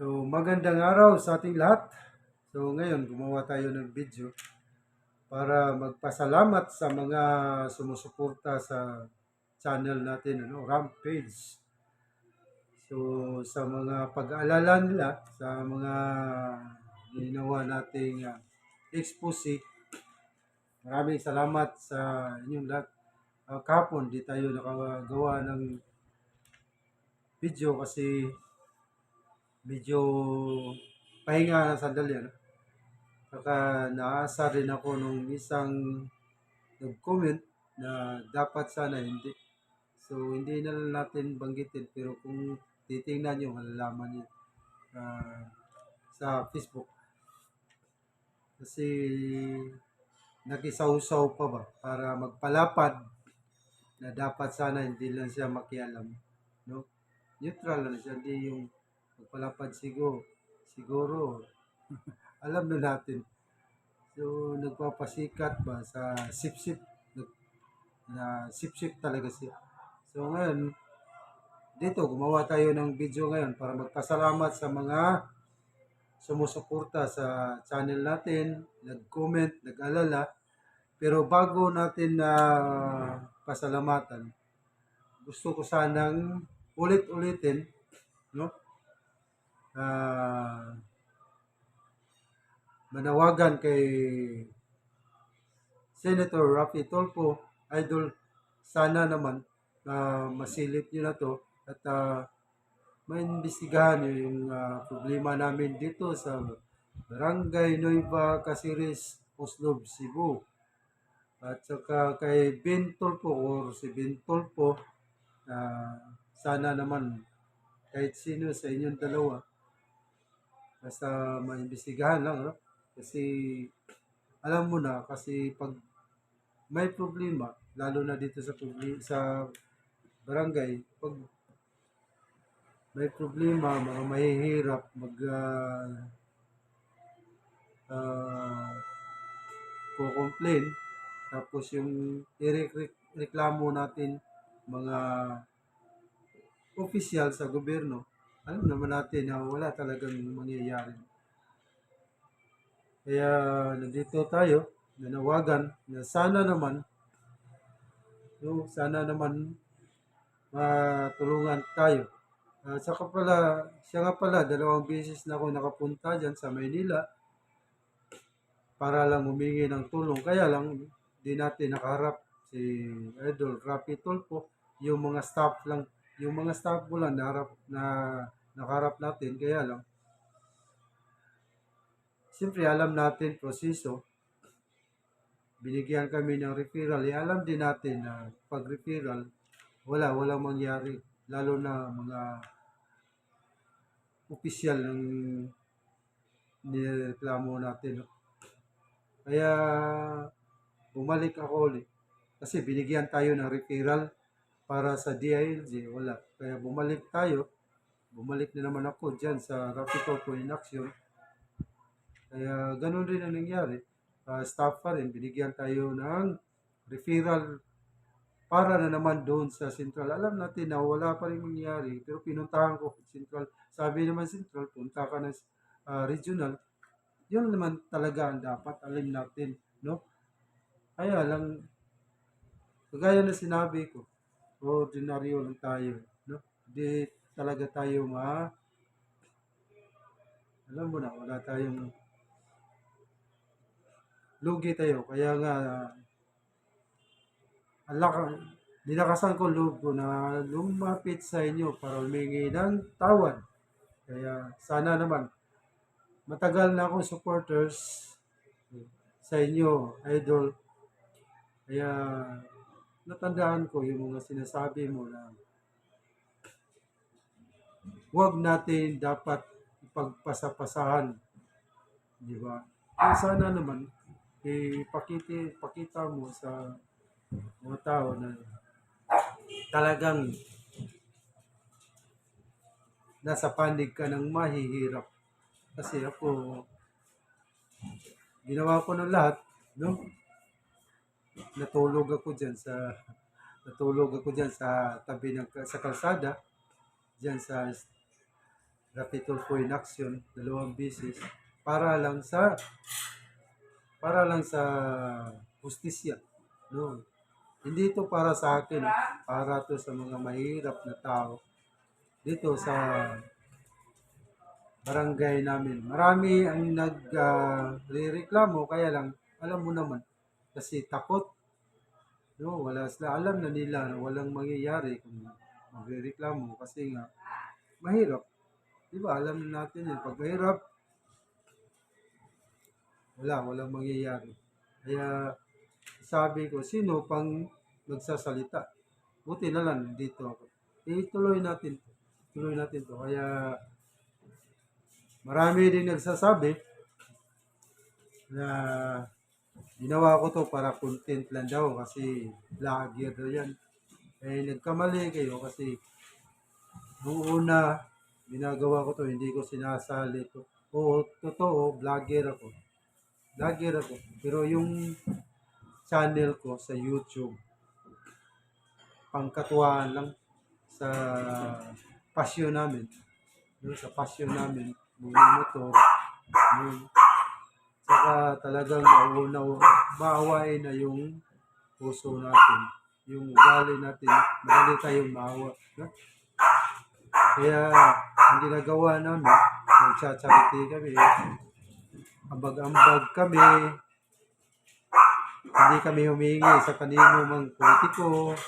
So, magandang araw sa ating lahat. So, ngayon, gumawa tayo ng video para magpasalamat sa mga sumusuporta sa channel natin, ano, Rampage. So, sa mga pag-aalala nila, sa mga ginawa nating uh, expose, maraming salamat sa inyong lahat. Uh, kahapon, di tayo nakagawa ng video kasi medyo pahinga na sandali. Ano? Saka naasa rin ako nung isang nag-comment na dapat sana hindi. So, hindi na lang natin banggitin. Pero kung titingnan nyo, malalaman nyo uh, sa Facebook. Kasi nakisaw-saw pa ba para magpalapad na dapat sana hindi lang siya makialam. No? Neutral lang siya, hindi yung magpalapad siguro. Siguro, alam na natin. So, nagpapasikat ba sa sip-sip na sip-sip talaga siya. So, ngayon, dito, gumawa tayo ng video ngayon para magpasalamat sa mga sumusuporta sa channel natin, nag-comment, nag-alala. Pero bago natin na pasalamatan, gusto ko sanang ulit-ulitin? Uh, manawagan kay Senator Rafi Tolpo, idol, sana naman na uh, masilip niyo na to at uh, maimbestigahan nyo yung uh, problema namin dito sa Barangay Nueva Casiris, Oslob, Cebu. At saka kay Ben Tolpo or si Ben Tolpo, uh, sana naman kahit sino sa inyong dalawa, basta maimbestigahan lang, no? Kasi alam mo na, kasi pag may problema, lalo na dito sa, sa barangay, pag may problema, mga mahihirap, mag uh, uh, ko-complain, tapos yung ireklamo natin mga opisyal sa gobyerno, alam naman natin na wala talagang mangyayari. Kaya nandito tayo, nanawagan na sana naman, no, sana naman matulungan tayo Uh, saka pala, siya nga pala, dalawang beses na ako nakapunta dyan sa Maynila para lang humingi ng tulong. Kaya lang, di natin nakaharap si Idol Rapi Tulpo. Yung mga staff lang, yung mga staff ko lang naharap, na nakaharap natin. Kaya lang, siyempre alam natin proseso. Binigyan kami ng referral. E alam din natin na pag referral, wala, walang mangyari lalo na mga opisyal ng nireklamo natin. Kaya bumalik ako ulit. Kasi binigyan tayo ng referral para sa DILG. Wala. Kaya bumalik tayo. Bumalik na naman ako dyan sa Rapid Auto in Action. Kaya ganun rin ang nangyari. Uh, staff pa rin. Binigyan tayo ng referral para na naman doon sa Central. Alam natin na wala pa rin mangyari, pero pinuntahan ko Central. Sabi naman Central, punta ka ng uh, regional. Yun naman talaga ang dapat alam natin, no? Kaya lang, kagaya na sinabi ko, ordinaryo lang tayo, no? Hindi talaga tayo ma alam mo na, wala tayong lugi tayo. Kaya nga, alak, nilakasan ko loob ko na lumapit sa inyo para humingi ng tawad. Kaya sana naman, matagal na akong supporters sa inyo, idol. Kaya natandaan ko yung mga sinasabi mo na huwag natin dapat ipagpasapasahan. Di ba? Kaya sana naman, ipakita, ipakita mo sa mga tao na talagang nasa panig ka ng mahihirap. Kasi ako, ginawa ko ng lahat, no? Natulog ako dyan sa, natulog ako dyan sa tabi ng, sa kalsada, dyan sa Rapi Tulfo in action, dalawang beses, para lang sa para lang sa justisya. No? Hindi ito para sa akin, para to sa mga mahirap na tao dito sa barangay namin. Marami ang nag-reklamo, kaya lang, alam mo naman, kasi takot. No, wala sila, alam na nila na walang mangyayari kung magreklamo kasi nga, mahirap. Di ba, alam na natin yan. Pag mahirap, wala, walang mangyayari. Kaya, sabi ko, sino pang magsasalita? Buti na lang, dito ako. Eh, tuloy natin. Tuloy natin to. Kaya, marami din nagsasabi na ginawa ko to para content lang daw kasi vlogger daw yan. Eh, nagkamali kayo kasi nung una, ginagawa ko to, hindi ko sinasali to. Oo, totoo, vlogger ako. Vlogger ako. Pero yung channel ko sa YouTube, pangkatuwaan lang sa pasyon namin. Yung sa pasyon namin, mga motor, yung saka talagang mauna, maawain na yung puso natin. Yung ugali natin, madali tayong maawa. No? Kaya, ang ginagawa namin, nagsa-charity kami, ambag-ambag kami, hindi kami humingi sa kanino mang politiko,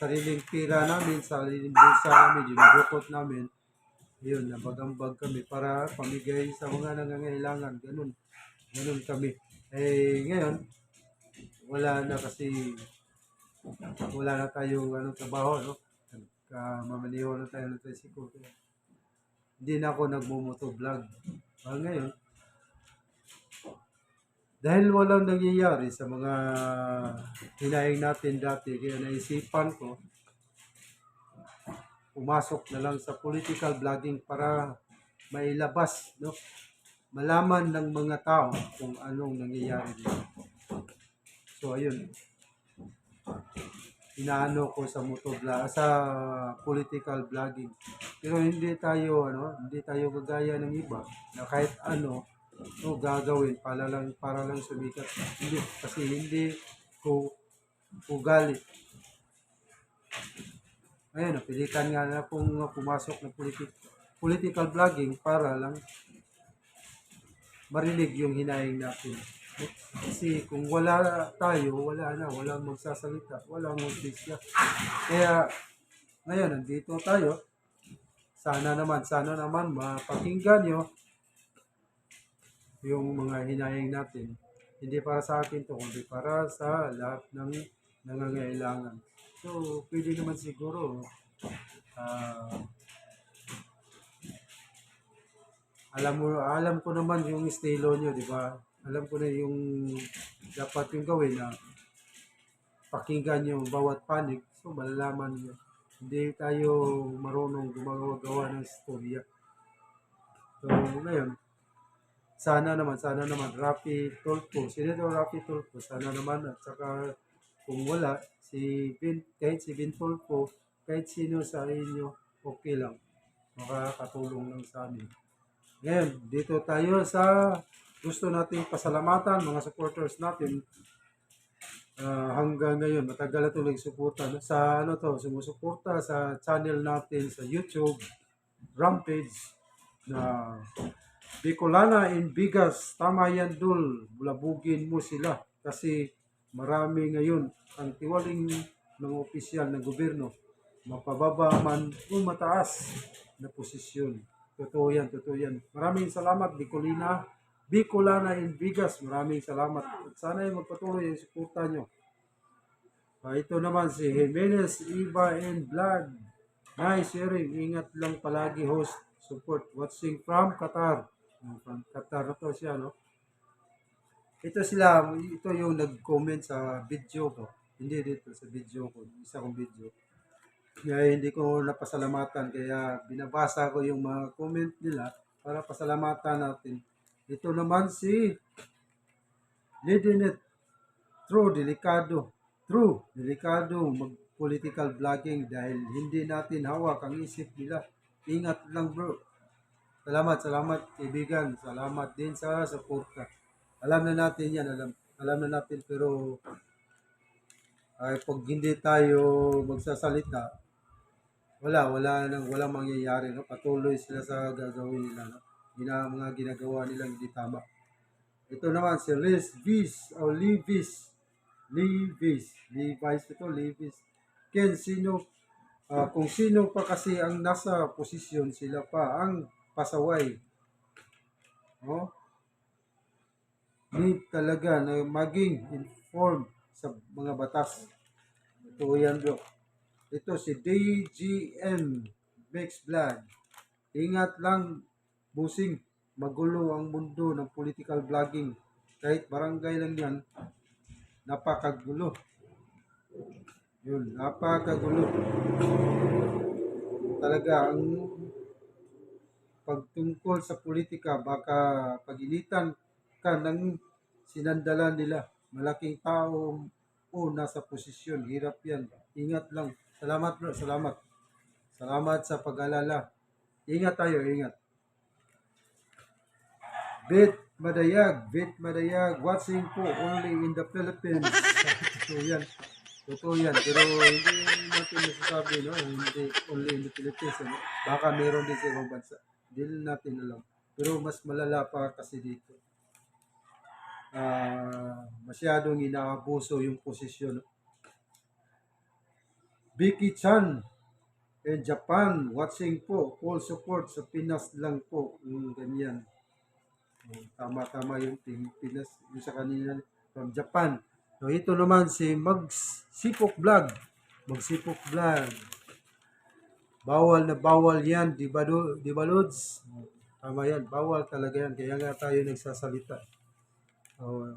sariling pira namin, sariling bulsa namin, dinudukot namin. Yun, nabagambag kami para pamigay sa mga nangangailangan. Ganun. Ganun kami. Eh, ngayon, wala na kasi, wala na tayong ano, trabaho, no? Uh, mamaniho na tayo ng tricycle. Hindi na ako nagmumoto vlog. Ah, ngayon, dahil walang nangyayari sa mga hinaing natin dati, kaya naisipan ko, pumasok na lang sa political vlogging para mailabas, no? malaman ng mga tao kung anong nangyayari dito. So, ayun. Inaano ko sa motovlog, sa political vlogging. Pero hindi tayo, ano, hindi tayo gagaya ng iba na kahit ano, no, gagawin para lang, para lang sumikat. Hindi, kasi hindi ko ugali. Ayun, napilitan nga na pong pumasok ng politic, political vlogging para lang marinig yung hinaing natin. Kasi kung wala tayo, wala na, walang magsasalita, walang magdisya. Kaya, ngayon, nandito tayo. Sana naman, sana naman mapakinggan nyo yung mga hinaing natin. Hindi para sa akin to, kundi para sa lahat ng nangangailangan. So, pwede naman siguro, ah, alam mo, alam ko naman yung estilo nyo, di ba? Alam ko na yung dapat yung gawin na pakinggan yung bawat panig. So, malalaman nyo. Hindi tayo marunong gumagawa ng istorya. So, ngayon, sana naman, sana naman, Rapi Tulfo, Senator Rapi Tulfo, sana naman, at saka kung wala, si Vin, kahit si Vin Tulfo, kahit sino sa inyo, okay lang. Makakatulong lang sa amin. Ngayon, dito tayo sa gusto nating pasalamatan, mga supporters natin. Ah, hanggang ngayon, matagal na ito nagsuporta. no? Sa ano to, sumusuporta sa channel natin sa YouTube, Rampage, na Bicolana in Bigas, tama yan dul, bulabugin mo sila. Kasi marami ngayon ang tiwaling ng opisyal ng gobyerno, mapababa man o mataas na posisyon. Totoo yan, totoo yan. Maraming salamat, Bicolina. Bicolana in Bigas, maraming salamat. At sana ay magpatuloy yung suporta nyo. Ah, ito naman si Jimenez Iba and Vlog. Nice sharing. Ingat lang palagi host. Support. Watching from Qatar. Ah, From Qatar na to siya, no? Ito sila, ito yung nag-comment sa video ko. Hindi dito sa video ko. Isa kong video. Kaya hindi ko napasalamatan. Kaya binabasa ko yung mga comment nila para pasalamatan natin. Ito naman si Lidinet True, delikado. True, delikado mag-political vlogging dahil hindi natin hawak ang isip nila. Ingat lang bro. Salamat, salamat kaibigan. Salamat din sa suporta. Alam na natin yan, alam, alam na natin pero ay pag hindi tayo magsasalita, wala, wala nang walang mangyayari, no? Patuloy sila sa gagawin nila, no? Gina, mga ginagawa nila hindi tama. Ito naman si Liz Vis o Levis. Levis. Levi's ito, Levis. Ken, sino, ah, kung sino pa kasi ang nasa posisyon, sila pa ang pasaway. Oh? Need talaga na maging informed sa mga batas. Ito yan bro. Ito si DGM Mixed Blood. Ingat lang, busing. Magulo ang mundo ng political vlogging. Kahit barangay lang yan, napakagulo. Yun, napakagulo. Talaga, ang pagtungkol sa politika, baka paginitan ka ng sinandalan nila. Malaking tao o nasa posisyon. Hirap yan. Ingat lang. Salamat bro, salamat. Salamat sa pag-alala. Ingat tayo, ingat. Bit Madayag, Bit Madayag, watching po only in the Philippines. Totoo yan. Totoo yan. Pero hindi natin masasabi, no? Hindi only in the Philippines. Ano? Baka meron din sa ibang bansa. Hindi natin alam. Pero mas malala pa kasi dito. Ah, masyadong inaabuso yung posisyon. Vicky Chan in Japan, watching po, full support sa Pinas lang po. Yung ganyan. Oh, Tama-tama yung Pinas, yung sa kanina from Japan. So, ito naman si Magsipok Vlog. Magsipok Vlog. Bawal na bawal yan, di ba, di ba Lods? Tama yan, bawal talaga yan. Kaya nga tayo nagsasalita. Oh,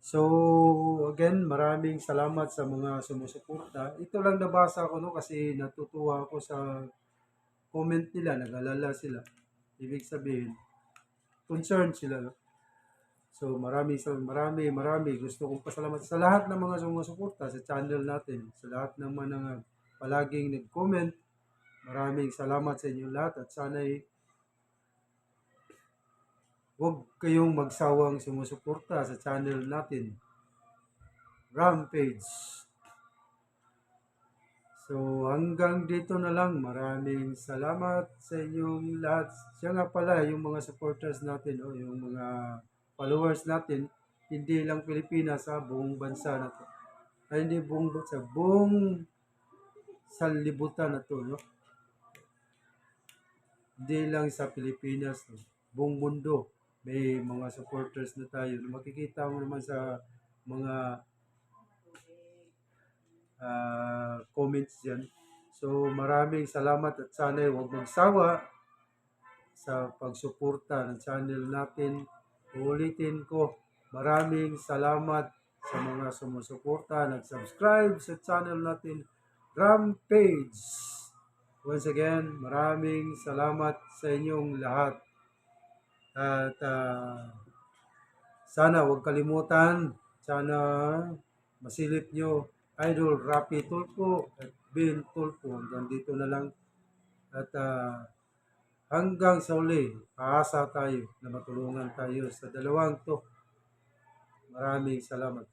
So, again, maraming salamat sa mga sumusuporta. Ito lang nabasa ko no kasi natutuwa ako sa comment nila, nag-alala sila. Ibig sabihin, concerned sila. So, marami, sa marami, marami. Gusto kong pasalamat sa lahat ng mga sumusuporta sa channel natin. Sa lahat ng mga palaging nag-comment. Maraming salamat sa inyo lahat at sana'y huwag kayong magsawang sumusuporta sa channel natin. Rampage. So hanggang dito na lang. Maraming salamat sa inyong lahat. Siya nga pala, yung mga supporters natin, o yung mga followers natin, hindi lang Pilipinas, sa buong bansa na to. Ay, hindi buong bansa, buong sanlibutan na to, no? Hindi lang sa Pilipinas, no? buong mundo may mga supporters na tayo. Makikita mo naman sa mga ah, comments dyan. So maraming salamat at sana huwag magsawa sa pagsuporta ng channel natin. Ulitin ko, maraming salamat sa mga sumusuporta, nag-subscribe sa channel natin, Rampage. Once again, maraming salamat sa inyong lahat. At ah, sana huwag kalimutan, sana masilip nyo Idol Rapi Tulpo at Ben Tulpo. Hanggang dito na lang. At ah, hanggang sa uli, aasa tayo na matulungan tayo sa dalawang to. Maraming salamat.